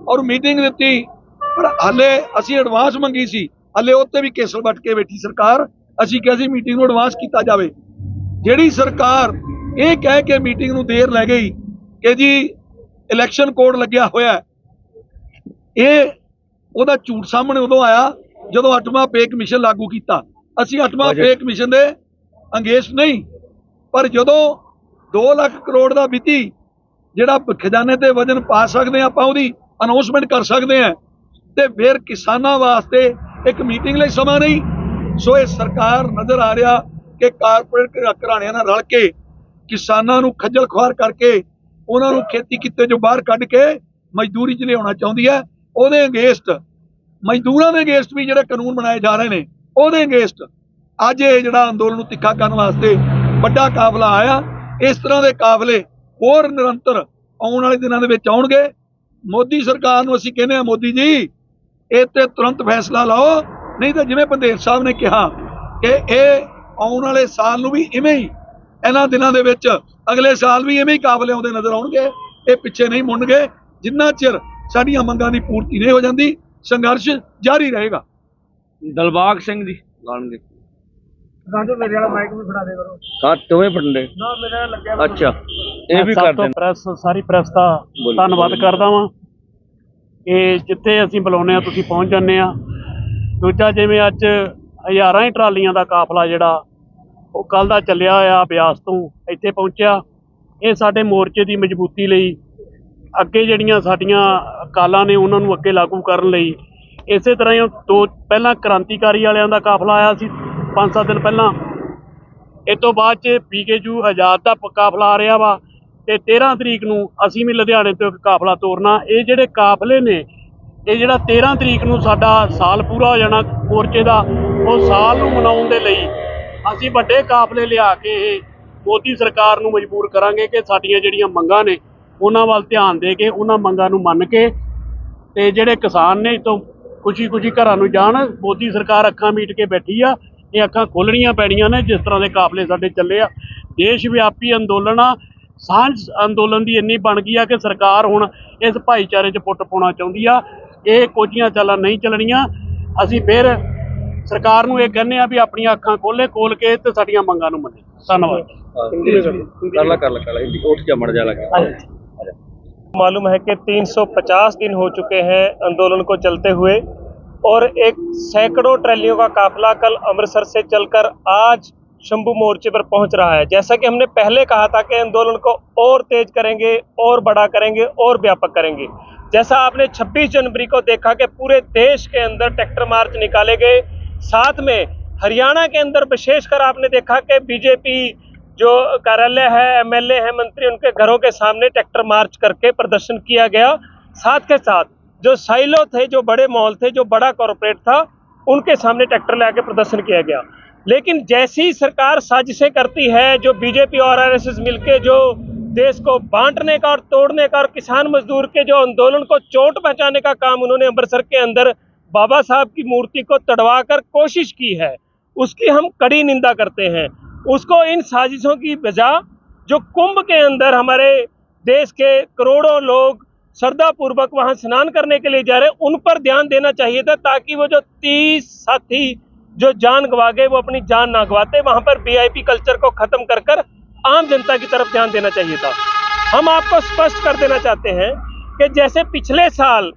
ਔਰ ਮੀਟਿੰਗ ਦਿੱਤੀ ਪਰ ਹਲੇ ਅਸੀਂ ਐਡਵਾਂਸ ਮੰਗੀ ਸੀ। ਹਲੇ ਉੱਤੇ ਵੀ ਕੇਸਲ ਵੱਟ ਕੇ ਬੈਠੀ ਸਰਕਾਰ ਅਸੀਂ ਕਿਹਾ ਸੀ ਮੀਟਿੰਗ ਨੂੰ ਐਡਵਾਂਸ ਕੀਤਾ ਜਾਵੇ। ਜਿਹੜੀ ਸਰਕਾਰ ਇਹ ਕਹਿ ਕੇ ਮੀਟਿੰਗ ਨੂੰ ਦੇਰ ਲੈ ਗਈ ਕਿ ਜੀ ਇਲੈਕਸ਼ਨ ਕੋਡ ਲੱਗਿਆ ਹੋਇਆ। ਇਹ ਉਹਦਾ ਝੂਠ ਸਾਹਮਣੇ ਉਦੋਂ ਆਇਆ ਜਦੋਂ ਅੱਠਵਾਂ ਪੇ ਕਮਿਸ਼ਨ ਲਾਗੂ ਕੀਤਾ। ਅਸੀਂ Budget- ਪੇ ਕਮਿਸ਼ਨ ਦੇ ਅੰਗੇਸ਼ ਨਹੀਂ ਪਰ ਜਦੋਂ 2 ਲੱਖ ਕਰੋੜ ਦਾ ਵਿੱਤੀ ਜਿਹੜਾ ਖਜ਼ਾਨੇ ਤੇ ਵਜਨ ਪਾ ਸਕਦੇ ਹਾਂ, ਆਪਾਂ ਉਹਦੀ ਅਨਾਉਂਸਮੈਂਟ ਕਰ ਸਕਦੇ ਹਾਂ। ਤੇ ਫਿਰ ਕਿਸਾਨਾਂ ਵਾਸਤੇ ਇੱਕ ਮੀਟਿੰਗ ਲਈ ਸਮਾਂ ਨਹੀਂ। ਸੋ ਇਹ ਸਰਕਾਰ ਨਜ਼ਰ ਆ ਰਿਹਾ ਕਿ ਕਾਰਪੋਰੇਟ ਘਰਾਣਿਆਂ ਨਾਲ ਰਲ ਕੇ ਕਿਸਾਨਾਂ ਨੂੰ ਖੱਜਲ ਖੁਆਰ ਕਰਕੇ ਉਹਨਾਂ ਨੂੰ ਖੇਤੀ ਕਿੱਤੇ ਚੋਂ ਬਾਹਰ ਕੱਢ ਕੇ ਮਜ਼ਦੂਰੀ 'ਚ ਲਿਆਉਣਾ ਚਾਹੁੰਦੀ ਹੈ। ਉਹਦੇ ਅਗੇਂਸਟ ਮਜ਼ਦੂਰਾਂ ਦੇ ਅਗੇਂਸਟ ਵੀ ਜਿਹੜੇ ਕਾਨੂੰਨ ਬਣਾਏ ਜਾ ਰਹੇ ਨੇ, ਉਹਦੇ ਅਗੇਂਸਟ ਅੱਜ ਇਹ ਜਿਹੜਾ ਅੰਦੋਲਨ ਨੂੰ ਤਿੱਖਾ ਕਰਨ ਵਾਸਤੇ ਵੱਡਾ ਕਾਫਲਾ ਆਇਆ। ਇਸ ਤਰ੍ਹਾਂ ਦੇ ਕਾਫਲੇ ਹੋਰ ਨਿਰੰਤਰ ਆਉਣ ਵਾਲੇ ਦਿਨਾਂ ਦੇ ਵਿੱਚ ਆਉਣਗੇ। ਮੋਦੀ ਸਰਕਾਰ ਨੂੰ ਅਸੀਂ ਕਹਿੰਦੇ ਆ ਮੋਦੀ ਜੀ ਇਹ ਤੇ ਤੁਰੰਤ ਫੈਸਲਾ ਲਓ। ਨਹੀਂ ਤਾਂ ਜਿਵੇਂ ਪੰਦੇਰ ਸਾਹਿਬ ਨੇ ਕਿਹਾ ਕਿ ਇਹ ਆਉਣ ਵਾਲੇ ਸਾਲ ਨੂੰ ਵੀ ਇਵੇਂ ਹੀ ਇਹਨਾਂ ਦਿਨਾਂ ਦੇ ਵਿੱਚ ਅਗਲੇ ਸਾਲ ਵੀ ਇਵੇਂ ਹੀ ਕਾਫਲੇ ਆਉਂਦੇ ਨਜ਼ਰ ਆਉਣਗੇ। ਇਹ ਪਿੱਛੇ ਨਹੀਂ ਮੁੜਨਗੇ। ਜਿੰਨਾ ਚਿਰ ਸਾਡੀਆਂ ਮੰਗਾਂ ਦੀ ਪੂਰਤੀ ਨਹੀਂ ਹੋ ਜਾਂਦੀ ਸੰਘਰਸ਼ ਜਾਰੀ ਰਹੇਗਾ। ਦਲਬਾਗ ਸਿੰਘ ਜੀ। ਲਾਣਗੇ। ਰਾਜੂ ਮੇਰੇ ਵਾਲਾ ਮਾਈਕ ਵੀ ਫੜਾ ਦੇ ਕਰੋ। ਸਾਥ ਦੋਵੇਂ ਫੜਨੇ ਨਾ ਮੇਰਾ ਲੱਗਿਆ ਅੱਛਾ। ਇਹ ਵੀ ਕਰ ਦੇਣ। ਪ੍ਰੈਸ ਸਾਰੀ ਪ੍ਰੈਸ ਦਾ ਧੰਨਵਾਦ। ਕਰਦਾ ਵਾਂ ਕਿ ਜਿੱਥੇ ਅਸੀਂ ਬੁਲਾਉਂਦੇ ਆ ਤੁਸੀਂ ਪਹੁੰਚ ਜਾਂਦੇ ਆ ਦੂਜਾ ਜਿਵੇਂ ਅੱਜ ਹਜ਼ਾਰਾਂ ਹੀ ਟਰਾਲੀਆਂ ਦਾ ਕਾਫਲਾ ਜਿਹੜਾ ਉਹ ਕੱਲ ਦਾ ਚੱਲਿਆ ਹੋਇਆ ਬਿਆਸ ਤੋਂ ਇੱਥੇ ਪਹੁੰਚਿਆ। ਇਹ ਸਾਡੇ ਮੋਰਚੇ ਦੀ ਮਜ਼ਬੂਤੀ ਲਈ ਅੱਗੇ ਜਿਹੜੀਆਂ ਸਾਡੀਆਂ ਕਾਲਾਂ ਨੇ ਉਹਨਾਂ ਨੂੰ ਅੱਗੇ ਲਾਗੂ ਕਰਨ ਲਈ ਇਸੇ ਤਰ੍ਹਾਂ ਹੀ ਦੋ ਪਹਿਲਾਂ ਕ੍ਰਾਂਤੀਕਾਰੀ ਵਾਲਿਆਂ ਦਾ ਕਾਫਲਾ ਆਇਆ ਸੀ 5-7 ਦਿਨ ਪਹਿਲਾਂ। ਇਹ ਤੋਂ ਬਾਅਦ ਚ ਪੀਕੇਯੂ ਆਜ਼ਾਦ ਦਾ ਕਾਫਲਾ ਆ ਰਿਹਾ ਵਾ। ਤੇ 13 ਤਰੀਕ ਨੂੰ ਅਸੀਂ ਵੀ ਲੁਧਿਆਣੇ ਤੋਂ ਇੱਕ ਕਾਫਲਾ ਤੋਰਨਾ। ਇਹ ਜਿਹੜੇ ਕਾਫਲੇ ਨੇ, ਇਹ ਜਿਹੜਾ 13 ਤਰੀਕ ਨੂੰ ਸਾਡਾ ਸਾਲ ਪੂਰਾ ਹੋ ਜਾਣਾ ਮੋਰਚੇ ਦਾ, ਉਹ ਸਾਲ ਨੂੰ ਮਨਾਉਣ ਦੇ ਲਈ ਅਸੀਂ ਵੱਡੇ ਕਾਫਲੇ ਲਿਆ ਕੇ ਇਹ ਮੋਦੀ ਸਰਕਾਰ ਨੂੰ ਮਜਬੂਰ ਕਰਾਂਗੇ ਕਿ ਸਾਡੀਆਂ ਜਿਹੜੀਆਂ ਮੰਗਾਂ ਨੇ, ਉਹਨਾਂ ਵੱਲ ਧਿਆਨ ਦੇ ਕੇ ਉਹਨਾਂ ਮੰਗਾਂ ਨੂੰ ਮੰਨ ਕੇ ਤੇ ਜਿਹੜੇ ਕਿਸਾਨ ਨੇ ਇਤੋਂ ਖੁਸ਼ੀ ਖੁਸ਼ੀ ਘਰਾਂ ਨੂੰ ਜਾਣ। ਮੋਦੀ ਸਰਕਾਰ ਅੱਖਾਂ ਮੀਟ ਕੇ ਬੈਠੀ ਆ, ਇਹ ਅੱਖਾਂ ਖੋਲਣੀਆਂ ਪੈਣੀਆਂ ਨੇ ਜਿਸ ਤਰ੍ਹਾਂ ਦੇ ਕਾਫਲੇ ਸਾਡੇ ਚੱਲੇ ਆ। ਦੇਸ਼ ਵਿਆਪੀ ਅੰਦੋਲਨ ਆ ਸਾਂਝ ਅੰਦੋਲਨ ਦੀ ਇੰਨੀ ਬਣ ਗਈ ਆ ਕਿ ਸਰਕਾਰ ਹੁਣ ਇਸ ਭਾਈਚਾਰੇ 'ਚ ਪੁੱਟ ਪਾਉਣਾ ਚਾਹੁੰਦੀ ਆ ਇਹ ਕੋਝੀਆਂ ਚਾਲਾਂ ਨਹੀਂ ਚੱਲਣੀਆਂ ਅਸੀਂ ਫਿਰ ਸਰਕਾਰ ਨੂੰ ਇਹ ਕਹਿੰਦੇ ਆ ਵੀ ਆਪਣੀਆਂ ਅੱਖਾਂ ਖੋਲੇ ਖੋਲ ਕੇ ਤੇ ਸਾਡੀਆਂ ਮੰਗਾਂ ਨੂੰ ਮੰਨੇ ਧੰਨਵਾਦ ਕਰ ਲਾ ਕਰ ਲਾ ਕਰ ਲਾ ਹਿੰਦੀ ਉੱਠ ਜਾ ਮੜ ਜਾ ਲੱਗਾ मालूम है कि 350 दिन हो चुके हैं आंदोलन को चलते हुए और एक सैकड़ों ट्रैलियों का काफिला कल अमृतसर से चलकर आज शंभू मोर्चे पर पहुँच रहा है। जैसा कि हमने पहले कहा था कि आंदोलन को और तेज करेंगे, और बड़ा करेंगे, और व्यापक करेंगे। जैसा आपने 26 जनवरी को देखा कि पूरे देश के अंदर ट्रैक्टर मार्च निकाले गए, साथ में हरियाणा के अंदर विशेषकर आपने देखा कि बीजेपी जो कार्यालय है, एमएलए है, मंत्री, उनके घरों के सामने ट्रैक्टर मार्च करके प्रदर्शन किया गया। साथ के साथ जो साइलो थे, जो बड़े मॉल थे, जो बड़ा कॉरपोरेट था उनके सामने ट्रैक्टर लेके प्रदर्शन किया गया। लेकिन जैसी सरकार साजिशें करती है, जो बीजेपी और आरएसएस मिलके जो देश को बांटने का और तोड़ने का और किसान मजदूर के जो आंदोलन को चोट पहुँचाने का काम उन्होंने अमृतसर के अंदर बाबा साहब की मूर्ति को तड़वा कर कोशिश की है, उसकी हम कड़ी निंदा करते हैं। उसको इन साजिशों की वजह, जो कुंभ के अंदर हमारे देश के करोड़ों लोग श्रद्धा पूर्वक वहाँ स्नान करने के लिए जा रहे उन पर ध्यान देना चाहिए था ताकि वो जो तीस साथी जो जान गवा गए वो अपनी जान ना गवाते। वहाँ पर वीआईपी कल्चर को खत्म कर कर आम जनता की तरफ़ ध्यान देना चाहिए था। हम आपको स्पष्ट कर देना चाहते हैं कि जैसे पिछले साल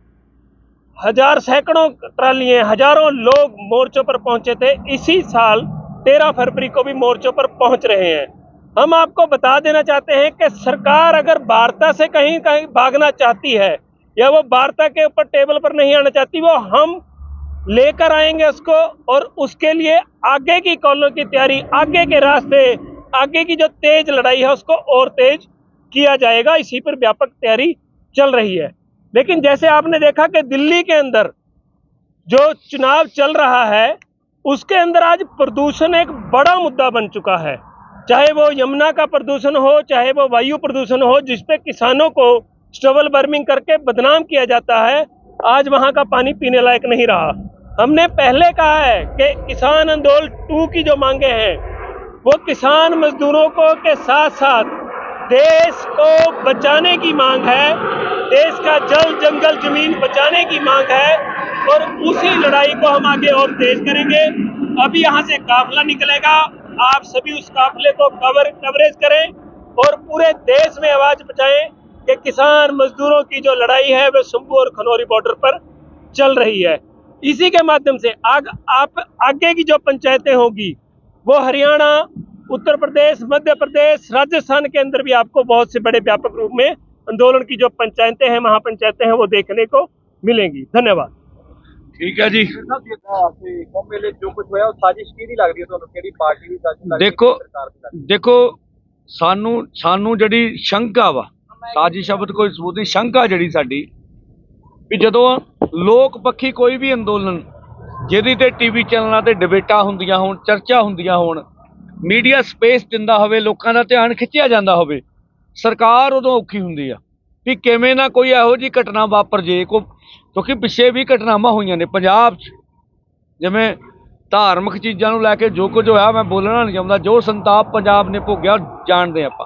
हज़ार सैकड़ों ट्रालियाँ हज़ारों लोग मोर्चों पर पहुँचे थे, इसी साल तेरह फरवरी को भी मोर्चों पर पहुँच रहे हैं। हम आपको बता देना चाहते हैं कि सरकार अगर वार्ता से कहीं कहीं भागना चाहती है, या वो वार्ता के ऊपर टेबल पर नहीं आना चाहती, वो हम लेकर आएँगे उसको और उसके लिए आगे की कॉलों की तैयारी, आगे के रास्ते, आगे की जो तेज लड़ाई है उसको और तेज किया जाएगा। इसी पर व्यापक तैयारी चल रही है। लेकिन जैसे आपने देखा कि दिल्ली के अंदर जो चुनाव चल रहा है, उसके अंदर आज प्रदूषण एक बड़ा मुद्दा बन चुका है। चाहे वो यमुना का प्रदूषण हो, चाहे वो वायु प्रदूषण हो जिसपे किसानों को स्टबल बर्मिंग करके बदनाम किया जाता है, आज वहाँ का पानी पीने लायक नहीं रहा। हमने पहले कहा है कि किसान आंदोलन टू की जो मांगे हैं, वो किसान मजदूरों को के साथ साथ देश को बचाने की मांग है, देश का जल जंगल ज़मीन बचाने की मांग है, और उसी लड़ाई को हम आगे और तेज करेंगे। अभी यहाँ से काफिला निकलेगा। आप सभी उस काफिले को कवर कवरेज करें और पूरे देश में आवाज़ पहुंचाएँ कि किसान मजदूरों की जो लड़ाई है वह शंभू और खनौरी बॉर्डर पर चल रही है। इसी के माध्यम से आग, आप, आगे की जो पंचायतें होगी, वो हरियाणा, उत्तर प्रदेश, मध्य प्रदेश, राजस्थान के अंदर भी आपको बहुत से बड़े व्यापक रूप में आंदोलन की जो पंचायतें हैं, महापंचायतें हैं, वो देखने को मिलेंगी। धन्यवाद। ਠੀਕ ਹੈ ਜੀ। ਸਾਹਿਬ ਕੁੰਭ ਮੇਲੇ ਜੋ ਕੁਝ ਹੋਇਆ ਉਹ ਸਾਜ਼ਿਸ਼ ਕਿਹਦੀ ਲੱਗਦੀ ਹੈ ਤੁਹਾਨੂੰ ਕਿਹੜੀ ਪਾਰਟੀ ਦੀ ਸਾਜ਼ਿਸ਼ ਲੱਗਦੀ ਹੈ ਦੇਖੋ- ਸਰਕਾਰ ਦੀ ਲੱਗਦੀ ਦੇਖੋ, ਸਾਨੂੰ ਸਾਨੂੰ ਜਿਹੜੀ ਸ਼ੰਕਾ ਵਾ ਸਾਜਿਸ਼ ਸ਼ਬਦ ਕੋਈ ਸਬੂਤ ਨਹੀਂ, ਸ਼ੰਕਾ ਜਿਹੜੀ ਸਾਡੀ, ਵੀ ਜਦੋਂ ਲੋਕ ਪੱਖੀ ਕੋਈ ਵੀ ਅੰਦੋਲਨ, ਜਿਹਦੀ ਤੇ ਟੀਵੀ ਚੈਨਲਾਂ ਤੇ ਡਿਬੇਟਾਂ ਹੁੰਦੀਆਂ ਹੋਣ, ਚਰਚਾ ਹੁੰਦੀਆਂ ਹੋਣ, ਮੀਡੀਆ ਸਪੇਸ ਦਿੰਦਾ ਹੋਵੇ, ਲੋਕਾਂ ਦਾ ਧਿਆਨ ਖਿੱਚਿਆ ਜਾਂਦਾ ਹੋਵੇ, ਸਰਕਾਰ ਉਦੋਂ ਔਖੀ ਹੁੰਦੀ ਆ। ਵੀ ਕਿਵੇਂ ਨਾ ਕੋਈ ਇਹੋ ਜੀ ਘਟਨਾ ਵਾਪਰ ਜੇ, ਕੋ ਕਿਉਂਕਿ ਪਿੱਛੇ ਵੀ ਘਟਨਾਵਾਂ ਹੋਈਆਂ ਨੇ ਪੰਜਾਬ 'ਚ। ਜਿਵੇਂ ਧਾਰਮਿਕ ਚੀਜ਼ਾਂ ਨੂੰ ਲੈ ਕੇ ਜੋ ਕੁਝ ਹੋਇਆ, ਮੈਂ ਬੋਲਣਾ ਨਹੀਂ ਚਾਹੁੰਦਾ, ਜੋ ਸੰਤਾਪ ਪੰਜਾਬ ਨੇ ਭੋਗਿਆ, ਉਹ ਜਾਣਦੇ ਆਪਾਂ।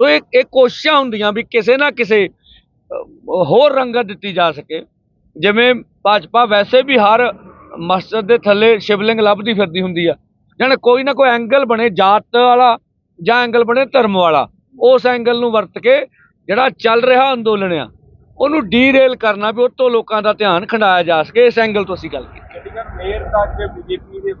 ਤੋ ਇਹ ਇਹ ਕੋਸ਼ਿਸ਼ਾਂ ਹੁੰਦੀਆਂ ਵੀ ਕਿਸੇ ਨਾ ਕਿਸੇ ਹੋਰ ਰੰਗਤ ਦਿੱਤੀ ਜਾ ਸਕੇ। ਜਿਵੇਂ ਭਾਜਪਾ ਵੈਸੇ ਵੀ ਹਰ ਮਸਜਿਦ ਦੇ ਥੱਲੇ ਸ਼ਿਵਲਿੰਗ ਲੱਭਦੀ ਫਿਰਦੀ ਹੁੰਦੀ ਆ। ਜਾਣੀ ਕੋਈ ਨਾ ਕੋਈ ਐਂਗਲ ਬਣੇ ਜਾਤ ਵਾਲਾ ਜਾਂ ਐਂਗਲ ਬਣੇ ਧਰਮ ਵਾਲਾ, ਉਸ ਐਂਗਲ ਨੂੰ ਵਰਤ ਕੇ ਜਿਹੜਾ ਚੱਲ ਰਿਹਾ ਅੰਦੋਲਨ ਆ ਉਹਨੂੰ ਡੀਰੇਲ ਕਰਨਾ ਵੀ ਉਹ ਤੋਂ ਲੋਕਾਂ ਦਾ ਧਿਆਨ ਖੰਡਾਇਆ ਜਾ ਸਕੇ ਇਸ ਐਂਗਲ ਤੋਂ ਅਸੀਂ ਗੱਲ ਕੀਤੀ। ਮੇਅਰ ਤੱਕ ਬੀਜੇਪੀ ਦੇ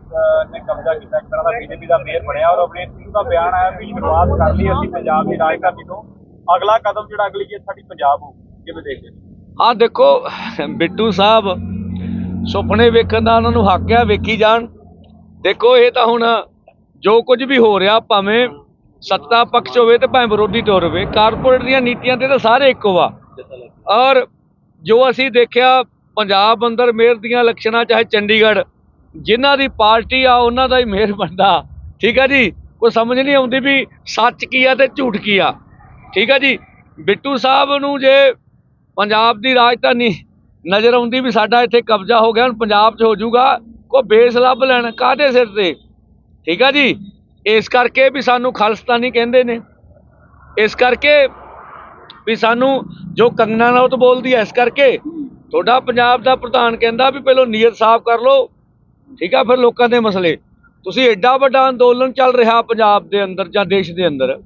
ਨੇ ਕਬਜ਼ਾ ਕੀਤਾ ਇੱਕ ਤਰ੍ਹਾਂ ਦਾ ਬੀਜੇਪੀ ਦਾ ਮੇਅਰ ਬਣਿਆ ਔਰ ਅਮਰੀਕ ਸਿੰਘ ਦਾ ਬਿਆਨ ਆਇਆ ਵੀ ਸ਼ੁਰੂਆਤ ਕਰ ਲਈ ਅਸੀਂ ਪੰਜਾਬ ਦੀ ਰਾਜਧਾਨੀ ਤੋਂ। ਅਗਲਾ ਕਦਮ ਜਿਹੜਾ ਅਗਲੀ ਹੈ ਸਾਡੀ ਪੰਜਾਬ ਹੋ ਕਿਵੇਂ ਦੇਖਦੇ ਹੋ? ਆ ਦੇਖੋ ਬਿੱਟੂ ਸਾਹਿਬ ਸੁਪਨੇ ਵੇਖਣ ਦਾ ਉਹਨਾਂ ਨੂੰ ਹੱਕ ਆ ਵੇਖੀ ਜਾਣ। ਦੇਖੋ ਇਹ ਤਾਂ ਹੁਣ ਜੋ ਕੁਝ ਵੀ ਹੋ ਰਿਹਾ ਭਾਵੇਂ ਸੱਤਾ ਪਕਸ਼ ਹੋਵੇ ਤੇ ਭਾਵੇਂ ਵਿਰੋਧੀ ਤੌਰ ਹੋਵੇ ਕਾਰਪੋਰੇਟ ਦੀਆਂ ਨੀਤੀਆਂ ਤੇ ਤਾਂ ਸਾਰੇ ਇੱਕੋ ਆ। ਔਰ ਜੋ ਅਸੀਂ ਦੇਖਿਆ, ਪੰਜਾਬ ਅੰਦਰ ਮੇਅਰ ਦੀਆਂ ਇਲੈਕਸ਼ਨਾਂ, ਚਾਹੇ ਚੰਡੀਗੜ੍ਹ, ਜਿਨ੍ਹਾਂ ਦੀ ਪਾਰਟੀ ਆ, ਉਹਨਾਂ ਦਾ ਹੀ ਮੇਅਰ ਬਣਦਾ। ਠੀਕ ਆ ਜੀ? ਕੋਈ ਸਮਝ ਨਹੀਂ ਆਉਂਦੀ ਵੀ ਸੱਚ ਕੀ ਆ ਤੇ ਝੂਠ ਕੀ ਆ। ਠੀਕ ਆ ਜੀ? ਬਿੱਟੂ ਸਾਹਿਬ ਨੂੰ ਜੇ ਪੰਜਾਬ ਦੀ ਰਾਜਧਾਨੀ ਨਜ਼ਰ ਆਉਂਦੀ ਵੀ ਸਾਡਾ ਇੱਥੇ ਕਬਜ਼ਾ ਹੋ ਗਿਆ, ਹੁਣ ਪੰਜਾਬ 'ਚ ਹੋ ਜਾਊਗਾ ਕੋ ਬੇਸ ਲੱਭ ਲੈਣ ਕਾਹਦੇ ਸਿਰ ਤੇ? ਠੀਕ ਆ ਜੀ? ਇਸ ਕਰਕੇ ਵੀ ਸਾਨੂੰ ਖਾਲਿਸਤਾਨੀ ਕਹਿੰਦੇ ਨੇ। ਇਸ ਕਰਕੇ ਵੀ ਸਾਨੂੰ ਜੋ ਕੰਗਨਾ ਨਾਲ ਬੋਲਦੀ ਐ ਇਸ ਕਰਕੇ ਤੁਹਾਡਾ ਪੰਜਾਬ ਦਾ ਪ੍ਰਧਾਨ ਕਹਿੰਦਾ ਵੀ ਪਹਿਲਾਂ ਨੀਅਤ ਸਾਫ਼ ਕਰ ਲਓ, ਠੀਕ ਆ, ਫਿਰ ਲੋਕਾਂ ਦੇ ਮਸਲੇ। ਤੁਸੀਂ ਐਡਾ ਵੱਡਾ ਅੰਦੋਲਨ ਚੱਲ ਰਿਹਾ ਪੰਜਾਬ ਦੇ ਅੰਦਰ ਜਾਂ ਦੇਸ਼ ਦੇ ਅੰਦਰ,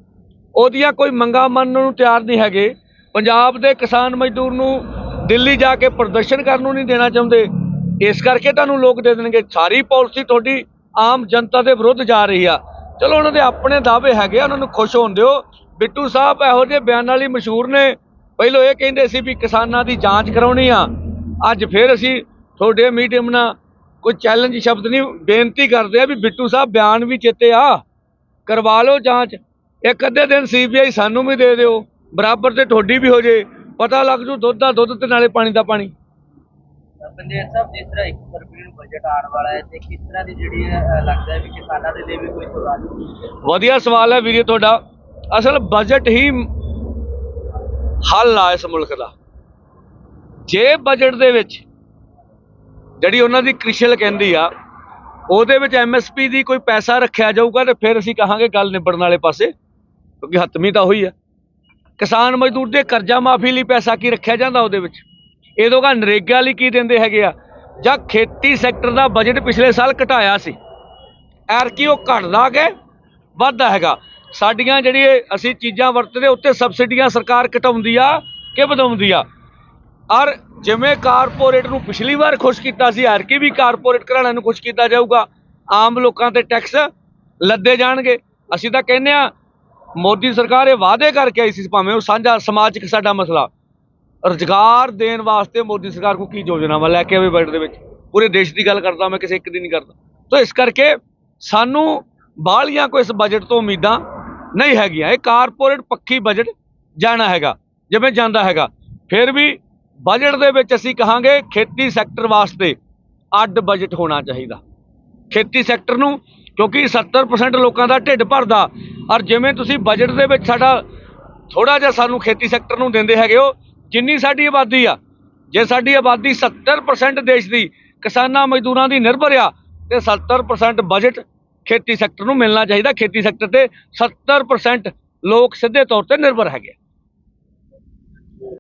ਉਹਦੀਆਂ ਕੋਈ ਮੰਗਾਂ ਮੰਨਣ ਨੂੰ ਤਿਆਰ ਨਹੀਂ ਹੈਗੇ। ਪੰਜਾਬ ਦੇ ਕਿਸਾਨ ਮਜ਼ਦੂਰ ਨੂੰ ਦਿੱਲੀ ਜਾ ਕੇ ਪ੍ਰਦਰਸ਼ਨ ਕਰਨ ਨੂੰ ਨਹੀਂ ਦੇਣਾ ਚਾਹੁੰਦੇ। ਇਸ ਕਰਕੇ ਤੁਹਾਨੂੰ ਲੋਕ ਦੇ ਦੇਣਗੇ, ਸਾਰੀ ਪਾਲਿਸੀ ਤੁਹਾਡੀ ਆਮ ਜਨਤਾ ਦੇ ਵਿਰੁੱਧ ਜਾ ਰਹੀ ਆ। ਚਲੋ ਉਹਨਾਂ ਦੇ ਆਪਣੇ ਦਾਅਵੇ ਹੈਗੇ ਆ, ਉਹਨਾਂ ਨੂੰ ਖੁਸ਼ ਹੋਣ ਦਿਓ। ਬਿੱਟੂ ਸਾਹਿਬ ਇਹੋ ਜਿਹੇ ਬਿਆਨਾਂ ਲਈ ਮਸ਼ਹੂਰ ਨੇ। ਪਹਿਲਾਂ ਇਹ ਕਹਿੰਦੇ ਸੀ ਵੀ ਕਿਸਾਨਾਂ ਦੀ ਜਾਂਚ ਕਰਾਉਣੀ ਆ। ਅੱਜ ਫਿਰ ਅਸੀਂ ਤੁਹਾਡੇ ਮੀਡੀਅਮ ਨਾਲ ਕੋਈ ਚੈਲੰਜ ਸ਼ਬਦ ਨਹੀਂ, ਬੇਨਤੀ ਕਰਦੇ ਆ ਵੀ ਬਿੱਟੂ ਸਾਹਿਬ ਬਿਆਨ ਵੀ ਚੇਤੇ ਆ। ਕਰਵਾ ਲਓ ਜਾਂਚ। ਇੱਕ ਅੱਧੇ ਦਿਨ ਸੀਬੀਆਈ ਸਾਨੂੰ ਵੀ ਦੇ ਦਿਓ। ਬਰਾਬਰ ਤੇ ਤੁਹਾਡੀ ਵੀ ਹੋ ਜੇ। ਪਤਾ ਲੱਗ ਜੂ ਦੁੱਧ ਦਾ ਦੁੱਧ ਤੇ ਨਾਲੇ ਪਾਣੀ ਦਾ ਪਾਣੀ। ਪੰਜੇਰ ਸਾਹਿਬ ਜਿਸ ਤਰ੍ਹਾਂ ਇੱਕ ਫਰਵਰੀ ਨੂੰ ਬਜਟ ਆਉਣ ਵਾਲਾ ਹੈ ਤੇ ਕਿਸ ਤਰ੍ਹਾਂ ਦੀ ਜਿਹੜੀ ਹੈ ਲੱਗਦਾ ਹੈ ਵੀ ਕਿਸਾਨਾਂ ਦੇ ਲਈ ਵੀ ਕੋਈ ਸੁਧਾਰ ਵਧੀਆ ਸਵਾਲ ਹੈ ਵੀਰੇ ਤੁਹਾਡਾ। ਅਸਲ ਬਜਟ ਹੀ ਹੱਲ ਆ ਇਸ ਮੁਲਕ ਦਾ। ਜੇ ਬਜਟ ਦੇ ਵਿੱਚ ਜਿਹੜੀ ਉਹਨਾਂ ਦੀ ਕ੍ਰਿਸ਼ਲ ਕਹਿੰਦੀ ਆ, ਉਹਦੇ ਵਿੱਚ ਐਮਐਸਪੀ ਦੀ ਕੋਈ ਪੈਸਾ ਰੱਖਿਆ ਜਾਊਗਾ ਤੇ ਫਿਰ ਅਸੀਂ ਕਹਾਂਗੇ ਗੱਲ ਨਿਬੜਨ ਵਾਲੇ ਪਾਸੇ, ਕਿਉਂਕਿ ਹੱਤਮੀ ਤਾਂ ਉਹੀ ਆ। ਕਿਸਾਨ ਮਜ਼ਦੂਰ ਦੇ ਕਰਜ਼ਾ ਮਾਫੀ ਲਈ ਪੈਸਾ ਕੀ ਰੱਖਿਆ ਜਾਂਦਾ ਉਹਦੇ ਵਿੱਚ? ਇਹਦੋਂ ਕਾ ਨਰੇਗਾ ਲਈ ਕੀ ਦਿੰਦੇ ਹੈਗੇ ਆ? ਜਾਂ ਖੇਤੀ ਸੈਕਟਰ ਦਾ ਬਜਟ ਪਿਛਲੇ ਸਾਲ ਘਟਾਇਆ ਸੀ। ਐਰਕੀ ਉਹ ਘਟਦਾ ਕਿ ਵੱਧਦਾ ਹੈਗਾ। ਸਾਡੀਆਂ ਜਿਹੜੀ ਅਸੀਂ ਚੀਜ਼ਾਂ ਵਰਤਦੇ, ਉੱਤੇ ਸਬਸਿਡੀਆਂ ਸਰਕਾਰ ਘਟਾਉਂਦੀ ਆ ਕਿ ਵਧਾਉਂਦੀ ਆ? ਔਰ ਜਿਵੇਂ ਕਾਰਪੋਰੇਟ ਨੂੰ ਪਿਛਲੀ ਵਾਰ ਖੁਸ਼ ਕੀਤਾ ਸੀ ਐਰਕੀ ਵੀ ਕਾਰਪੋਰੇਟ ਘਰਾਣਿਆਂ ਨੂੰ ਖੁਸ਼ ਕੀਤਾ ਜਾਊਗਾ। ਆਮ ਲੋਕਾਂ ਤੇ ਟੈਕਸ ਲੱਦੇ ਜਾਣਗੇ। ਅਸੀਂ ਤਾਂ ਕਹਿੰਦੇ ਆ, ਮੋਦੀ ਸਰਕਾਰ ਇਹ ਵਾਅਦੇ ਕਰਕੇ ਆਈ ਸੀ ਭਾਵੇਂ ਉਹ ਸਾਂਝਾ ਸਮਾਜਿਕ ਸਾਡਾ ਮਸਲਾ ਰੁਜ਼ਗਾਰ ਦੇਣ ਵਾਸਤੇ ਮੋਦੀ ਸਰਕਾਰ ਕੋ ਕੀ ਯੋਜਨਾਵਾਂ ਲੈ ਕੇ ਆਵੇ ਬਜਟ ਦੇ ਵਿੱਚ? ਪੂਰੇ ਦੇਸ਼ ਦੀ ਗੱਲ ਕਰਦਾ ਮੈਂ, ਕਿਸੇ ਇੱਕ ਦੀ ਨਹੀਂ ਕਰਦਾ। ਤਾਂ ਇਸ ਕਰਕੇ ਸਾਨੂੰ ਬਾਹਲੀਆਂ ਕੋਈ ਇਸ ਬਜਟ ਤੋਂ ਉਮੀਦਾਂ ਨਹੀਂ ਹੈਗੀਆਂ। ਇਹ ਕਾਰਪੋਰੇਟ ਪੱਖੀ ਬਜਟ ਜਾਣਾ ਹੈਗਾ, ਜਿਵੇਂ ਜਾਂਦਾ ਹੈਗਾ। ਫਿਰ ਵੀ ਬਜਟ ਦੇ ਵਿੱਚ ਅਸੀਂ ਕਹਾਂਗੇ ਖੇਤੀ ਸੈਕਟਰ ਵਾਸਤੇ ਅੱਡ ਬਜਟ ਹੋਣਾ ਚਾਹੀਦਾ। ਖੇਤੀ ਸੈਕਟਰ ਨੂੰ, ਕਿਉਂਕਿ 70% ਲੋਕਾਂ ਦਾ ਢਿੱਡ ਭਰਦਾ। ਔਰ ਜਿਵੇਂ ਤੁਸੀਂ ਬਜਟ ਦੇ ਵਿੱਚ ਸਾਡਾ ਥੋੜਾ ਜਿਹਾ ਸਾਨੂੰ ਖੇਤੀ ਸੈਕਟਰ ਨੂੰ ਦਿੰਦੇ ਹੈਗੇ ਹੋ ਜਿੰਨੀ ਸਾਡੀ ਆਬਾਦੀ ਆ, ਜੇ ਸਾਡੀ ਆਬਾਦੀ 70% ਦੇਸ਼ ਦੀ ਕਿਸਾਨਾਂ ਮਜ਼ਦੂਰਾਂ ਦੀ ਨਿਰਭਰ ਆ, ਤੇ 70% ਬਜਟ ਖੇਤੀ ਸੈਕਟਰ ਨੂੰ ਮਿਲਣਾ ਚਾਹੀਦਾ। ਖੇਤੀ ਸੈਕਟਰ ਤੇ 70% ਲੋਕ ਸਿੱਧੇ ਤੌਰ ਤੇ ਨਿਰਭਰ ਹੈਗੇ